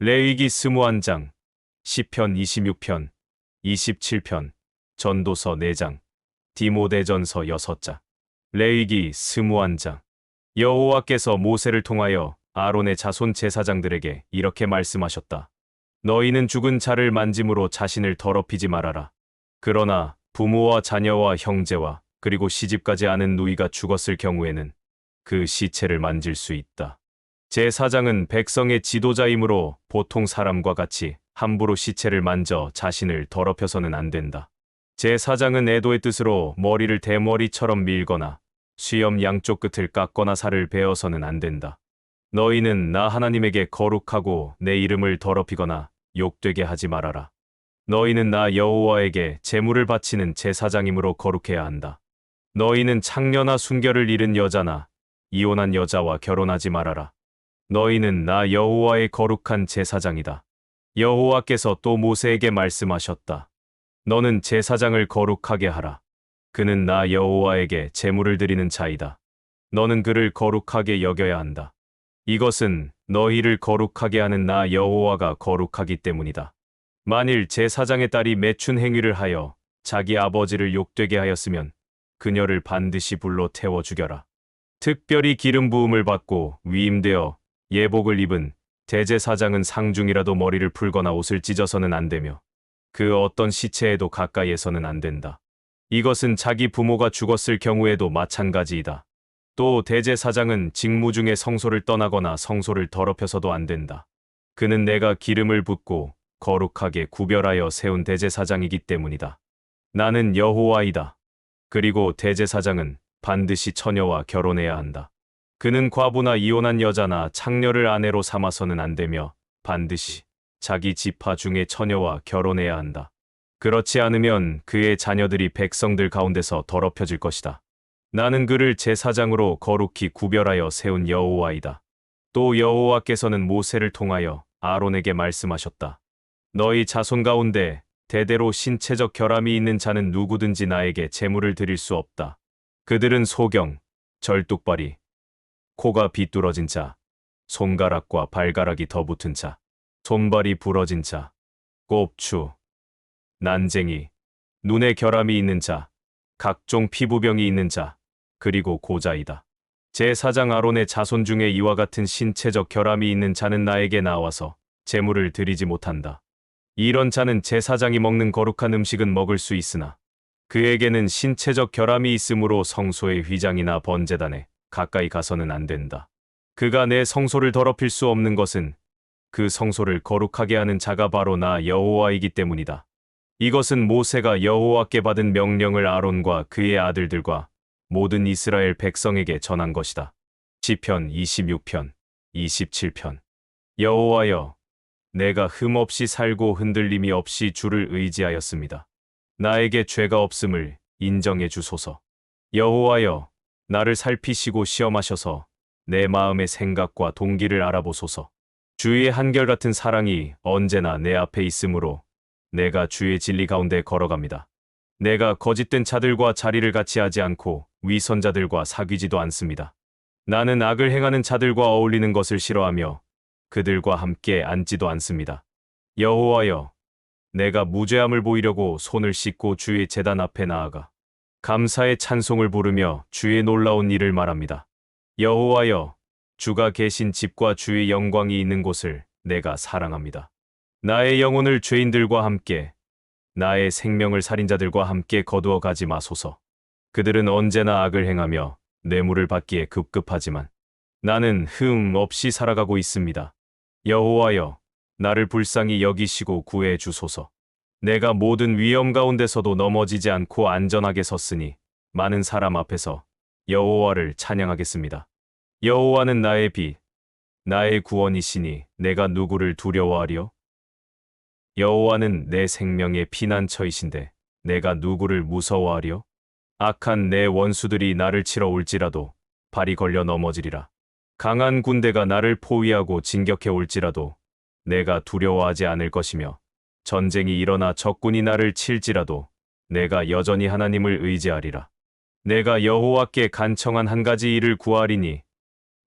레위기 스무한 장, 시편 26편, 27편, 전도서 4장, 디모데전서 6장, 레위기 스무한 장. 여호와께서 모세를 통하여 아론의 자손 제사장들에게 이렇게 말씀하셨다. 너희는 죽은 자를 만짐으로 자신을 더럽히지 말아라. 그러나 부모와 자녀와 형제와 그리고 시집가지 않은 누이가 죽었을 경우에는 그 시체를 만질 수 있다. 제사장은 백성의 지도자이므로 보통 사람과 같이 함부로 시체를 만져 자신을 더럽혀서는 안 된다. 제사장은 애도의 뜻으로 머리를 대머리처럼 밀거나 수염 양쪽 끝을 깎거나 살을 베어서는 안 된다. 너희는 나 하나님에게 거룩하고 내 이름을 더럽히거나 욕되게 하지 말아라. 너희는 나 여호와에게 제물을 바치는 제사장이므로 거룩해야 한다. 너희는 창녀나 순결을 잃은 여자나 이혼한 여자와 결혼하지 말아라. 너희는 나 여호와의 거룩한 제사장이다. 여호와께서 또 모세에게 말씀하셨다. 너는 제사장을 거룩하게 하라. 그는 나 여호와에게 제물을 드리는 자이다. 너는 그를 거룩하게 여겨야 한다. 이것은 너희를 거룩하게 하는 나 여호와가 거룩하기 때문이다. 만일 제사장의 딸이 매춘 행위를 하여 자기 아버지를 욕되게 하였으면 그녀를 반드시 불로 태워 죽여라. 특별히 기름 부음을 받고 위임되어 예복을 입은 대제사장은 상중이라도 머리를 풀거나 옷을 찢어서는 안 되며 그 어떤 시체에도 가까이에서는 안 된다. 이것은 자기 부모가 죽었을 경우에도 마찬가지이다. 또 대제사장은 직무 중에 성소를 떠나거나 성소를 더럽혀서도 안 된다. 그는 내가 기름을 붓고 거룩하게 구별하여 세운 대제사장이기 때문이다. 나는 여호와이다. 그리고 대제사장은 반드시 처녀와 결혼해야 한다. 그는 과부나 이혼한 여자나 창녀를 아내로 삼아서는 안 되며 반드시 자기 지파 중에 처녀와 결혼해야 한다. 그렇지 않으면 그의 자녀들이 백성들 가운데서 더럽혀질 것이다. 나는 그를 제사장으로 거룩히 구별하여 세운 여호와이다. 또 여호와께서는 모세를 통하여 아론에게 말씀하셨다. 너희 자손 가운데 대대로 신체적 결함이 있는 자는 누구든지 나에게 제물을 드릴 수 없다. 그들은 소경, 절뚝발이, 코가 비뚤어진 자, 손가락과 발가락이 더 붙은 자, 손발이 부러진 자, 꼽추, 난쟁이, 눈에 결함이 있는 자, 각종 피부병이 있는 자, 그리고 고자이다. 제4장 아론의 자손 중에 이와 같은 신체적 결함이 있는 자는 나에게 나와서 제물을 드리지 못한다. 이런 자는 제사장이 먹는 거룩한 음식은 먹을 수 있으나 그에게는 신체적 결함이 있으므로 성소의 휘장이나 번제단에 가까이 가서는 안 된다. 그가 내 성소를 더럽힐 수 없는 것은 그 성소를 거룩하게 하는 자가 바로 나 여호와이기 때문이다. 이것은 모세가 여호와께 받은 명령을 아론과 그의 아들들과 모든 이스라엘 백성에게 전한 것이다. 시편 26편, 27편. 여호와여, 내가 흠 없이 살고 흔들림이 없이 주를 의지하였습니다. 나에게 죄가 없음을 인정해 주소서. 여호와여, 나를 살피시고 시험하셔서 내 마음의 생각과 동기를 알아보소서. 주의 한결같은 사랑이 언제나 내 앞에 있으므로 내가 주의 진리 가운데 걸어갑니다. 내가 거짓된 자들과 자리를 같이 하지 않고 위선자들과 사귀지도 않습니다. 나는 악을 행하는 자들과 어울리는 것을 싫어하며 그들과 함께 앉지도 않습니다. 여호와여, 내가 무죄함을 보이려고 손을 씻고 주의 재단 앞에 나아가 감사의 찬송을 부르며 주의 놀라운 일을 말합니다. 여호와여, 주가 계신 집과 주의 영광이 있는 곳을 내가 사랑합니다. 나의 영혼을 죄인들과 함께, 나의 생명을 살인자들과 함께 거두어 가지 마소서. 그들은 언제나 악을 행하며 뇌물을 받기에 급급하지만 나는 흠 없이 살아가고 있습니다. 여호와여, 나를 불쌍히 여기시고 구해 주소서. 내가 모든 위험 가운데서도 넘어지지 않고 안전하게 섰으니 많은 사람 앞에서 여호와를 찬양하겠습니다. 여호와는 나의 빛, 나의 구원이시니 내가 누구를 두려워하리요? 여호와는 내 생명의 피난처이신데 내가 누구를 무서워하리요? 악한 내 원수들이 나를 치러 올지라도 발이 걸려 넘어지리라. 강한 군대가 나를 포위하고 진격해 올지라도 내가 두려워하지 않을 것이며 전쟁이 일어나 적군이 나를 칠지라도 내가 여전히 하나님을 의지하리라. 내가 여호와께 간청한 한 가지 일을 구하리니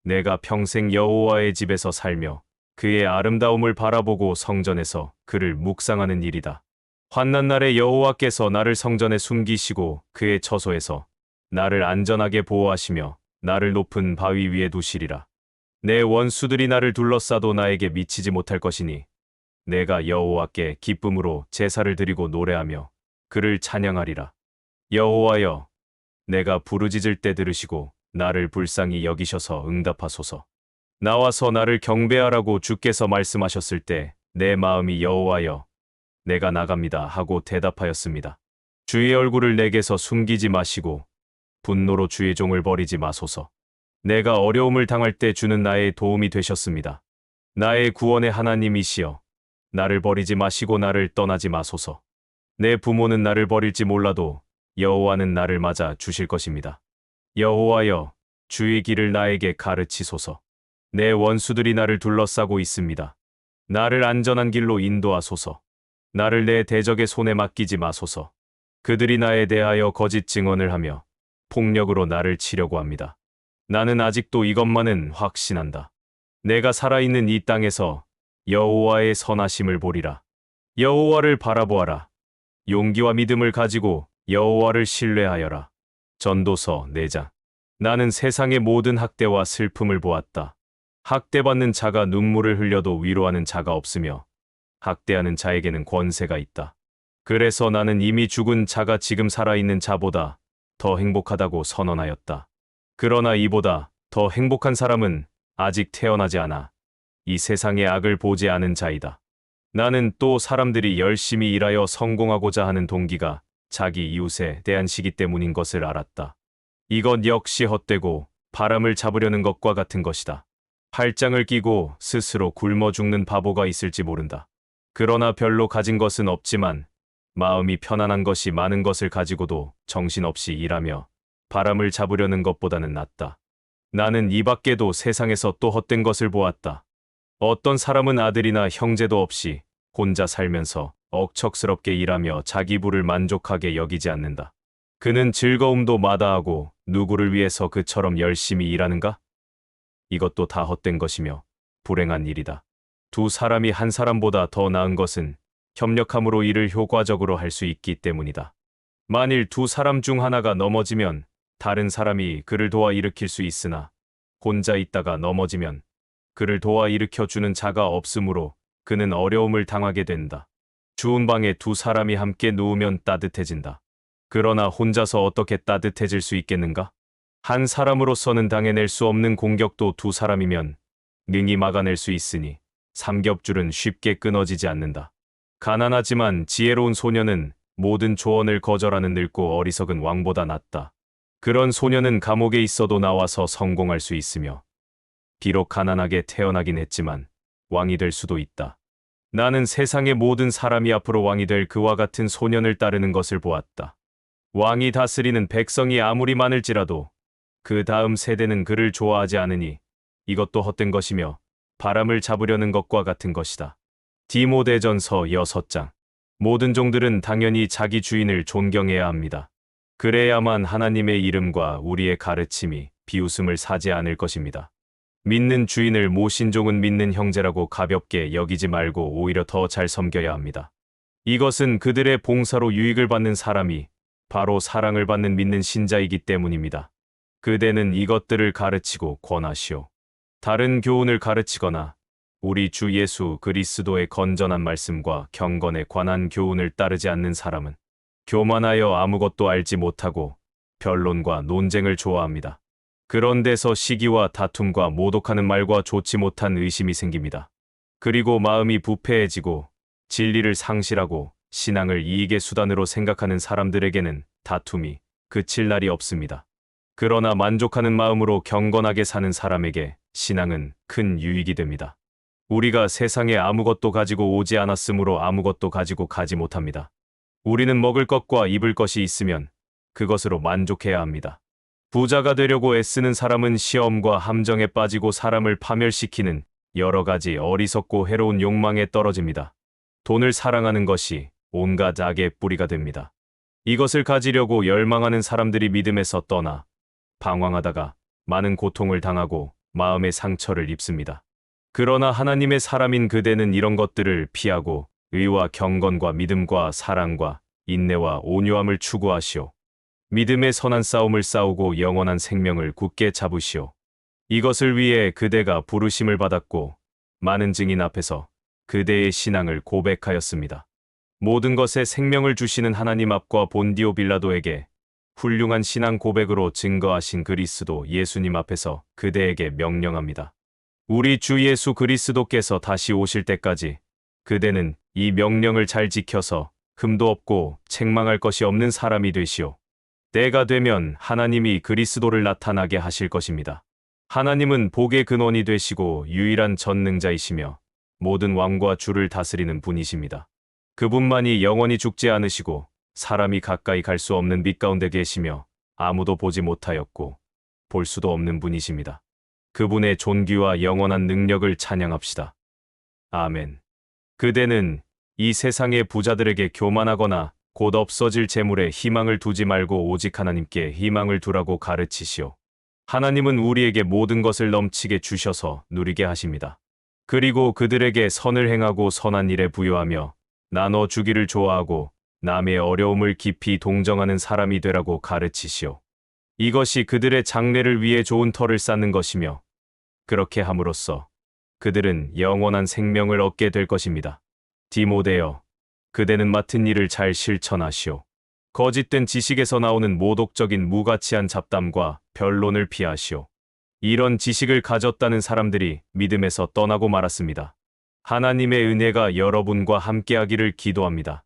내가 평생 여호와의 집에서 살며 그의 아름다움을 바라보고 성전에서 그를 묵상하는 일이다. 환난 날에 여호와께서 나를 성전에 숨기시고 그의 처소에서 나를 안전하게 보호하시며 나를 높은 바위 위에 두시리라. 내 원수들이 나를 둘러싸도 나에게 미치지 못할 것이니 내가 여호와께 기쁨으로 제사를 드리고 노래하며 그를 찬양하리라. 여호와여, 내가 부르짖을 때 들으시고 나를 불쌍히 여기셔서 응답하소서. 나와서 나를 경배하라고 주께서 말씀하셨을 때 내 마음이 여호와여, 내가 나갑니다 하고 대답하였습니다. 주의 얼굴을 내게서 숨기지 마시고 분노로 주의 종을 버리지 마소서. 내가 어려움을 당할 때 주는 나의 도움이 되셨습니다. 나의 구원의 하나님이시여, 나를 버리지 마시고 나를 떠나지 마소서. 내 부모는 나를 버릴지 몰라도 여호와는 나를 맞아 주실 것입니다. 여호와여, 주의 길을 나에게 가르치소서. 내 원수들이 나를 둘러싸고 있습니다. 나를 안전한 길로 인도하소서. 나를 내 대적의 손에 맡기지 마소서. 그들이 나에 대하여 거짓 증언을 하며 폭력으로 나를 치려고 합니다. 나는 아직도 이것만은 확신한다. 내가 살아있는 이 땅에서 여호와의 선하심을 보리라. 여호와를 바라보아라. 용기와 믿음을 가지고 여호와를 신뢰하여라. 전도서 4장. 나는 세상의 모든 학대와 슬픔을 보았다. 학대받는 자가 눈물을 흘려도 위로하는 자가 없으며 학대하는 자에게는 권세가 있다. 그래서 나는 이미 죽은 자가 지금 살아있는 자보다 더 행복하다고 선언하였다. 그러나 이보다 더 행복한 사람은 아직 태어나지 않아 이 세상의 악을 보지 않은 자이다. 나는 또 사람들이 열심히 일하여 성공하고자 하는 동기가 자기 이웃에 대한 시기 때문인 것을 알았다. 이것 역시 헛되고 바람을 잡으려는 것과 같은 것이다. 팔짱을 끼고 스스로 굶어 죽는 바보가 있을지 모른다. 그러나 별로 가진 것은 없지만 마음이 편안한 것이 많은 것을 가지고도 정신없이 일하며 바람을 잡으려는 것보다는 낫다. 나는 이 밖에도 세상에서 또 헛된 것을 보았다. 어떤 사람은 아들이나 형제도 없이 혼자 살면서 억척스럽게 일하며 자기 부를 만족하게 여기지 않는다. 그는 즐거움도 마다하고 누구를 위해서 그처럼 열심히 일하는가? 이것도 다 헛된 것이며 불행한 일이다. 두 사람이 한 사람보다 더 나은 것은 협력함으로 일을 효과적으로 할 수 있기 때문이다. 만일 두 사람 중 하나가 넘어지면 다른 사람이 그를 도와 일으킬 수 있으나 혼자 있다가 넘어지면 그를 도와 일으켜 주는 자가 없으므로 그는 어려움을 당하게 된다. 추운 방에 두 사람이 함께 누우면 따뜻해진다. 그러나 혼자서 어떻게 따뜻해질 수 있겠는가? 한 사람으로서는 당해낼 수 없는 공격도 두 사람이면 능히 막아낼 수 있으니 삼겹줄은 쉽게 끊어지지 않는다. 가난하지만 지혜로운 소녀는 모든 조언을 거절하는 늙고 어리석은 왕보다 낫다. 그런 소녀는 감옥에 있어도 나와서 성공할 수 있으며 비록 가난하게 태어나긴 했지만 왕이 될 수도 있다. 나는 세상의 모든 사람이 앞으로 왕이 될 그와 같은 소년을 따르는 것을 보았다. 왕이 다스리는 백성이 아무리 많을지라도 그 다음 세대는 그를 좋아하지 않으니 이것도 헛된 것이며 바람을 잡으려는 것과 같은 것이다. 디모데전서 6장 모든 종들은 당연히 자기 주인을 존경해야 합니다. 그래야만 하나님의 이름과 우리의 가르침이 비웃음을 사지 않을 것입니다. 믿는 주인을 모신 종은 믿는 형제라고 가볍게 여기지 말고 오히려 더 잘 섬겨야 합니다. 이것은 그들의 봉사로 유익을 받는 사람이 바로 사랑을 받는 믿는 신자이기 때문입니다. 그대는 이것들을 가르치고 권하시오. 다른 교훈을 가르치거나 우리 주 예수 그리스도의 건전한 말씀과 경건에 관한 교훈을 따르지 않는 사람은 교만하여 아무것도 알지 못하고 변론과 논쟁을 좋아합니다. 그런 데서 시기와 다툼과 모독하는 말과 좋지 못한 의심이 생깁니다. 그리고 마음이 부패해지고 진리를 상실하고 신앙을 이익의 수단으로 생각하는 사람들에게는 다툼이 그칠 날이 없습니다. 그러나 만족하는 마음으로 경건하게 사는 사람에게 신앙은 큰 유익이 됩니다. 우리가 세상에 아무것도 가지고 오지 않았으므로 아무것도 가지고 가지 못합니다. 우리는 먹을 것과 입을 것이 있으면 그것으로 만족해야 합니다. 부자가 되려고 애쓰는 사람은 시험과 함정에 빠지고 사람을 파멸시키는 여러 가지 어리석고 해로운 욕망에 떨어집니다. 돈을 사랑하는 것이 온갖 악의 뿌리가 됩니다. 이것을 가지려고 열망하는 사람들이 믿음에서 떠나 방황하다가 많은 고통을 당하고 마음의 상처를 입습니다. 그러나 하나님의 사람인 그대는 이런 것들을 피하고 의와 경건과 믿음과 사랑과 인내와 온유함을 추구하시오. 믿음의 선한 싸움을 싸우고 영원한 생명을 굳게 잡으시오. 이것을 위해 그대가 부르심을 받았고 많은 증인 앞에서 그대의 신앙을 고백하였습니다. 모든 것에 생명을 주시는 하나님 앞과 본디오 빌라도에게 훌륭한 신앙 고백으로 증거하신 그리스도 예수님 앞에서 그대에게 명령합니다. 우리 주 예수 그리스도께서 다시 오실 때까지 그대는 이 명령을 잘 지켜서 흠도 없고 책망할 것이 없는 사람이 되시오. 때가 되면 하나님이 그리스도를 나타나게 하실 것입니다. 하나님은 복의 근원이 되시고 유일한 전능자이시며 모든 왕과 주를 다스리는 분이십니다. 그분만이 영원히 죽지 않으시고 사람이 가까이 갈 수 없는 빛 가운데 계시며 아무도 보지 못하였고 볼 수도 없는 분이십니다. 그분의 존귀와 영원한 능력을 찬양합시다. 아멘. 그대는 이 세상의 부자들에게 교만하거나 곧 없어질 재물에 희망을 두지 말고 오직 하나님께 희망을 두라고 가르치시오. 하나님은 우리에게 모든 것을 넘치게 주셔서 누리게 하십니다. 그리고 그들에게 선을 행하고 선한 일에 부여하며 나눠 주기를 좋아하고 남의 어려움을 깊이 동정하는 사람이 되라고 가르치시오. 이것이 그들의 장래를 위해 좋은 터를 쌓는 것이며 그렇게 함으로써 그들은 영원한 생명을 얻게 될 것입니다. 디모데여, 그대는 맡은 일을 잘 실천하시오. 거짓된 지식에서 나오는 모독적인 무가치한 잡담과 변론을 피하시오. 이런 지식을 가졌다는 사람들이 믿음에서 떠나고 말았습니다. 하나님의 은혜가 여러분과 함께하기를 기도합니다.